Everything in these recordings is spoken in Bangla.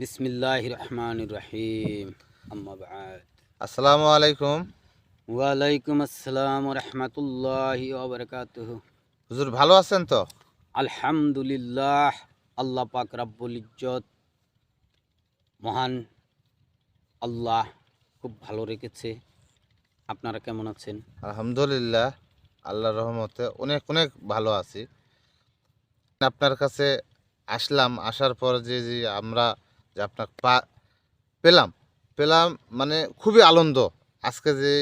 বিসমিল্লাহ রহমান রহিম। আসসালামু আলাইকুম। ওয়ালাইকুম আসসালাম রহমতুল্লাহ ওবরকাতুহ। হুজুর ভালো আছেন তো? আলহামদুলিল্লাহ আল্লাহ পাক রাব্বুল ইজ্জত মহান আল্লাহ খুব ভালো রেখেছে। আপনারা কেমন আছেন? আলহামদুলিল্লাহ আল্লাহ রহমতে অনেক অনেক ভালো আছি। আপনার কাছে আসলাম আসার পর যে যে আমরা যে আপনার পা, পেলাম। পেলাম মানে খুবই আনন্দ। আজকে যে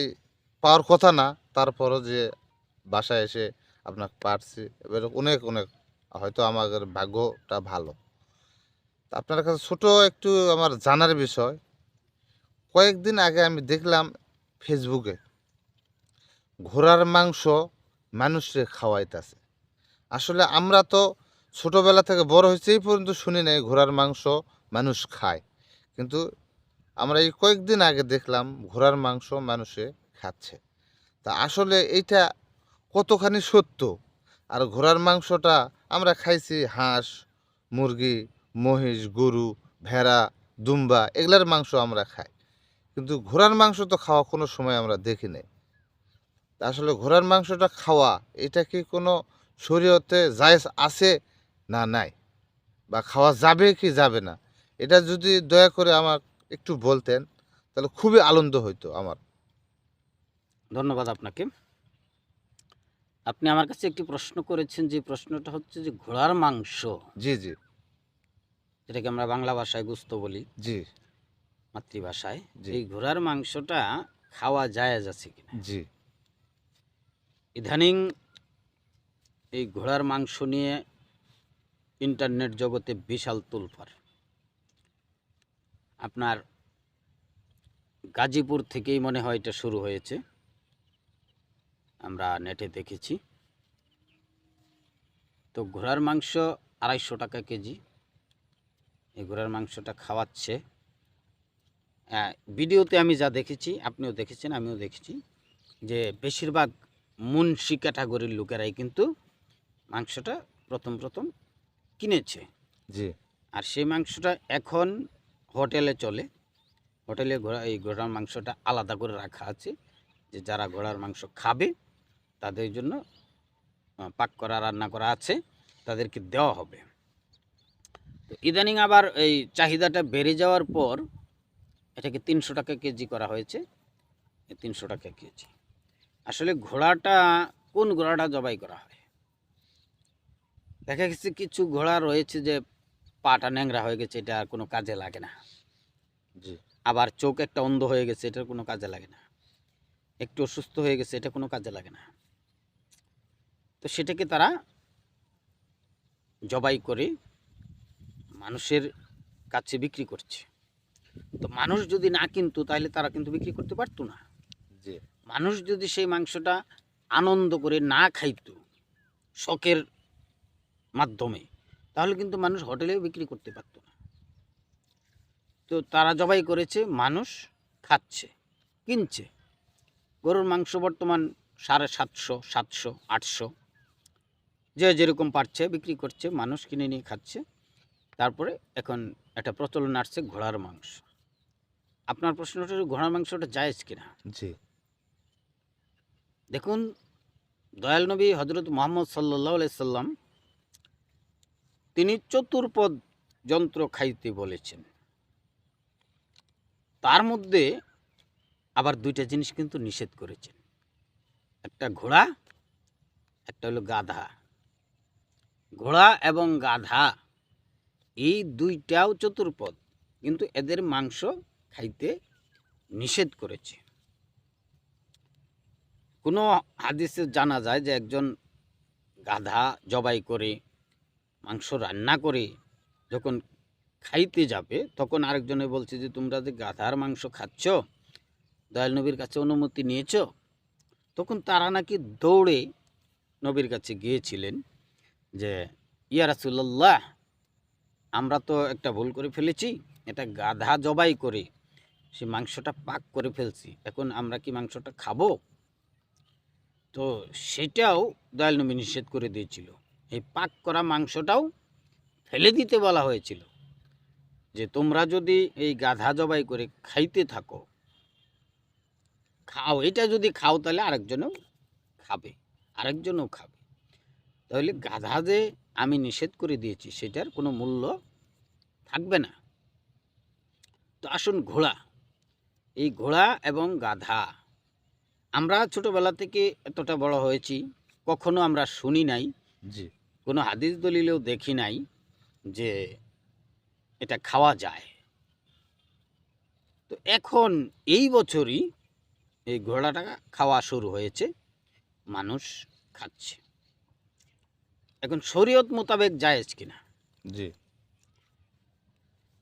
পাওয়ার কথা না, তারপরও যে বাসায় এসে আপনার পারছি, এবার অনেক অনেক। হয়তো আমাদের ভাগ্যটা ভালো। আপনার কাছে ছোট একটু আমার জানার বিষয়। কয়েকদিন আগে আমি দেখলাম ফেসবুকে ঘোড়ার মাংস মানুষকে খাওয়াইতেছে। আসলে আমরা তো ছোটবেলা থেকে বড় হয়েছে, এই পর্যন্ত শুনি নাই ঘোড়ার মাংস মানুষ খায়। কিন্তু আমরা এই কয়েকদিন আগে দেখলাম ঘোড়ার মাংস মানুষে খাচ্ছে। তা আসলে এইটা কতখানি সত্য? আর ঘোড়ার মাংসটা আমরা খাইছি হাঁস, মুরগি, মহিষ, গরু, ভেড়া, দুম্বা, এগুলার মাংস আমরা খাই। কিন্তু ঘোড়ার মাংস তো খাওয়া কোনো সময় আমরা দেখি নাই। আসলে ঘোড়ার মাংসটা খাওয়া, এটা কি কোনো শরীয়তে জায়েজ আছে না নাই? বা খাওয়া যাবে কি যাবে না? এটা যদি দয়া করে আমার একটু বলতেন তাহলে খুবই আনন্দ হইতো আমার। ধন্যবাদ আপনাকে। আপনি আমার কাছে একটি প্রশ্ন করেছেন যে প্রশ্নটা হচ্ছে যে ঘোড়ার মাংস জি জি। যেটাকে আমরা বাংলা ভাষায় গুস্ত বলি জি। মাতৃভাষায়। এই ঘোড়ার মাংসটা খাওয়া জায়েজ আছে কিনা? জি। ইদানিং এই ঘোড়ার মাংস নিয়ে ইন্টারনেট জগতে বিশাল তুলফার। আপনার গাজীপুর থেকেই মনে হয় এটা শুরু হয়েছে। আমরা নেটে দেখেছি। তো ঘোড়ার মাংস আড়াইশো টাকা কেজি। এই ঘোড়ার মাংসটা খাওয়াচ্ছে। আহ, ভিডিওতে আমি যা দেখেছি আপনিও দেখেছেন আমিও দেখেছি যে বেশিরভাগ মুন্সি ক্যাটাগরির লোকেরাই কিন্তু মাংসটা প্রথম প্রথম কিনেছে। জি। আর সেই মাংসটা এখন হোটেলে চলে। হোটেলে ঘোড়া এই ঘোড়ার মাংসটা আলাদা করে রাখা আছে যে যারা ঘোড়ার মাংস খাবে তাদের জন্য পাক করা, রান্না করা আছে, তাদেরকে দেওয়া হবে। তো ইদানিং আবার এই চাহিদাটা বেড়ে যাওয়ার পর এটাকে তিনশো টাকা কেজি করা হয়েছে। তিনশো টাকা কেজি। আসলে ঘোড়াটা, কোন ঘোড়াটা জবাই করা হয়? দেখা গেছে কিছু ঘোড়া রয়েছে যে পাটা ন্যাংরা হয়ে গেছে এটা আর কোনো কাজে লাগে না। জি। আবার চোখ একটা অন্ধ হয়ে গেছে এটার কোনো কাজে লাগে না। একটু অসুস্থ হয়ে গেছে এটা কোনো কাজে লাগে না। তো সেটাকে তারা জবাই করে মানুষের কাছে বিক্রি করছে। তো মানুষ যদি না কিনতো তাহলে তারা কিন্তু বিক্রি করতে পারতো না। জি। মানুষ যদি সেই মাংসটা আনন্দ করে না খাইতো শখের মাধ্যমে তাহলে কিন্তু মানুষ হোটেলেও বিক্রি করতে পারতো না। তো তারা জবাই করেছে মানুষ খাচ্ছে কিনছে। গরুর মাংস বর্তমান সাড়ে সাতশো সাতশো আটশো। যে যেরকম পারছে বিক্রি করছে মানুষ কিনে নিয়ে খাচ্ছে। তারপরে এখন একটা প্রচলন আসছে ঘোড়ার মাংস। আপনার প্রশ্নটা ঘোড়ার মাংসটা জায়েজ কিনা? জি। দেখুন দয়াল নবী হজরত মোহাম্মদ সাল্লাহ সাল্লাম তিনি চতুর্পদ যন্ত্র খাইতে বলেছেন। তার মধ্যে আবার দুইটা জিনিস কিন্তু নিষেধ করেছেন। একটা ঘোড়া, একটা হলো গাধা। ঘোড়া এবং গাধা, এই দুইটাও চতুর্পদ, কিন্তু এদের মাংস খাইতে নিষেধ করেছে। কোনো হাদিসে জানা যায় যে একজন গাধা জবাই করে মাংস রান্না করে যখন খাইতে যাবে, তখন আরেকজনে বলছে যে, তোমরা যে গাধার মাংস খাচ্ছ, দয়াল নবীর কাছে অনুমতি নিয়েছো? তখন তারা নাকি দৌড়ে নবীর কাছে গিয়েছিলেন যে, ইয়া রাসুল্লাহ আমরা তো একটা ভুল করে ফেলেছি, এটা গাধা জবাই করে সে মাংসটা পাক করে ফেলছি, এখন আমরা কি মাংসটা খাব? তো সেটাও দয়াল নবী নিষেধ করে দিয়েছিল। এই পাক করা মাংসটাও ফেলে দিতে বলা হয়েছিল যে তোমরা যদি এই গাধা জবাই করে খাইতে থাকো, খাও, এটা যদি খাও তাহলে আরেকজনও খাবে আরেকজনও খাবে। তাহলে গাধা যে আমি নিষেধ করে দিয়েছি সেটার কোনো মূল্য থাকবে না। তো আসুন ঘোড়া, এই ঘোড়া এবং গাধা, আমরা ছোটোবেলা থেকে এতটা বড় হয়েছি, কখনো আমরা শুনি নাই জি। কোনো হাদিস দলিলেও দেখি নাই যে এটা খাওয়া যায়। তো এখন এই বছরই এই ঘোড়াটা খাওয়া শুরু হয়েছে মানুষ খাচ্ছে। এখন শরীয়ত মোতাবেক জায়েজ কিনা? জি।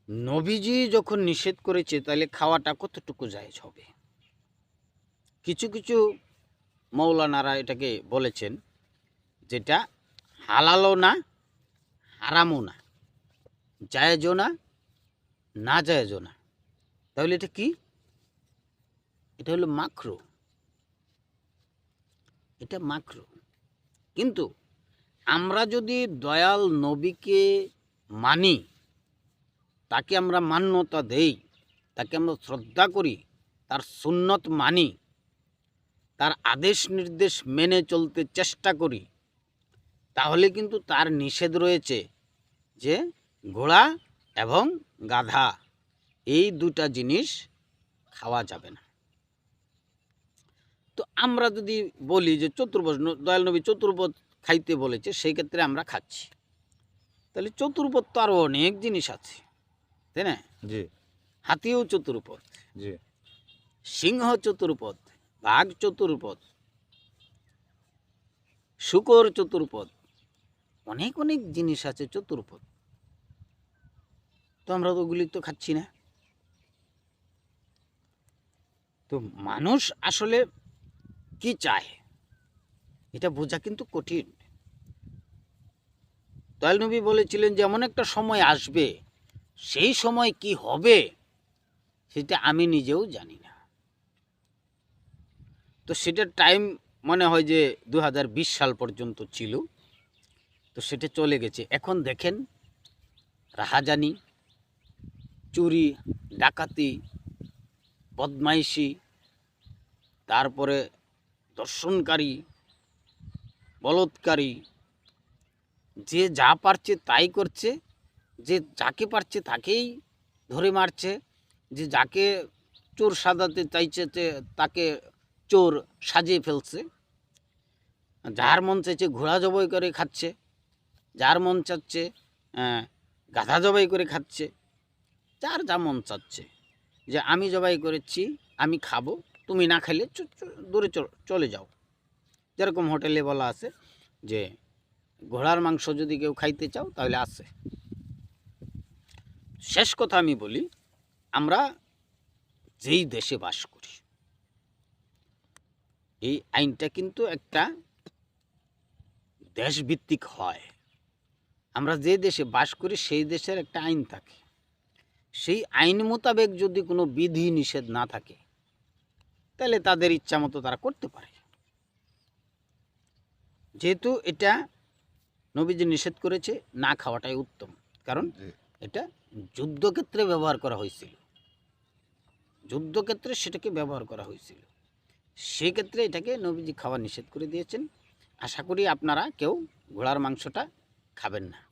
নবীজি যখন নিষেধ করেছে তাহলে খাওয়াটা কতটুকু জায়েজ হবে? কিছু কিছু মৌলানারা এটাকে বলেছেন যেটা হালালও না, হারামও না। জায়েজও না না জায়েজও না। তাহলে এটা কি? এটা হলো মাখরো এটা মাখরো কিন্তু আমরা যদি দয়াল নবীকে মানি, তাকে আমরা মান্যতা দেই, তাকে আমরা শ্রদ্ধা করি, তার সুন্নত মানি, তার আদেশ নির্দেশ মেনে চলতে চেষ্টা করি তাহলে কিন্তু তার নিষেধ রয়েছে যে ঘোড়া এবং গাধা এই দুটা জিনিস খাওয়া যাবে না। তো আমরা যদি বলি যে চতুর্ভুজ ন- দয়াল নবী চতুর্ভুজ খাইতে বলেছে সেই ক্ষেত্রে আমরা খাচ্ছি। তাহলে চতুর্পদ তো আরও অনেক জিনিস আছে তাই না? জি। হাতিও চতুর্পদ জি। সিংহ চতুর্পদ বাঘ চতুর্পদ শুকর চতুর্পদ অনেক অনেক জিনিস আছে চতুর্পদ তো আমরা তো ওগুলি তো খাচ্ছি না। তো মানুষ আসলে কি চায়? এটা বোঝা কিন্তু কঠিন। দয়াল নবী বলেছিলেন যে, এমন একটা সময় আসবে, সেই সময় কি হবে, সেটা আমি নিজেও জানি না। তো সেটার টাইম মনে হয় যে দু হাজার বিশ সাল পর্যন্ত ছিল। তো সেটা চলে গেছে। এখন দেখেন, রাহাজানি, চুরি, ডাকাতি, বদমাইশি, তারপরে দর্শনকারী, বলৎকারী, যে যা পারছে তাই করছে, যে যাকে পারছে তাকেই ধরে মারছে, যে যাকে চোর সাজাতে চাইছে তাকে চোর সাজিয়ে ফেলছে, যার মন চাইছে ঘোড়া জবাই করে খাচ্ছে। যার মন চাচ্ছে আহ, গাধা জবাই করে খাচ্ছে যার যা মন চাচ্ছে যে আমি জবাই করেছি আমি খাব তুমি না খেলে দূরে চলে যাও। যেরকম হোটেলে বলা আছে যে ঘোড়ার মাংস যদি কেউ খাইতে চাও তাহলে আসে শেষ কথা আমি বলি আমরা যেই দেশে বাস করি এই আইনটা কিন্তু একটা দেশভিত্তিক হয়। আমরা যে দেশে বাস করি সেই দেশের একটা আইন থাকে। সেই আইন মোতাবেক যদি কোনো বিধি নিষেধ না থাকে তাহলে তাদের ইচ্ছা মতো তারা করতে পারে। যেহেতু এটা নবীজি নিষেধ করেছে না খাওয়াটাই উত্তম। কারণ এটা যুদ্ধক্ষেত্রে ব্যবহার করা হয়েছিল। যুদ্ধক্ষেত্রে সেটাকে ব্যবহার করা হয়েছিল। সেক্ষেত্রে এটাকে নবীজি খাওয়া নিষেধ করে দিয়েছেন। আশা করি আপনারা কেউ ঘোড়ার মাংসটা খাবেন না।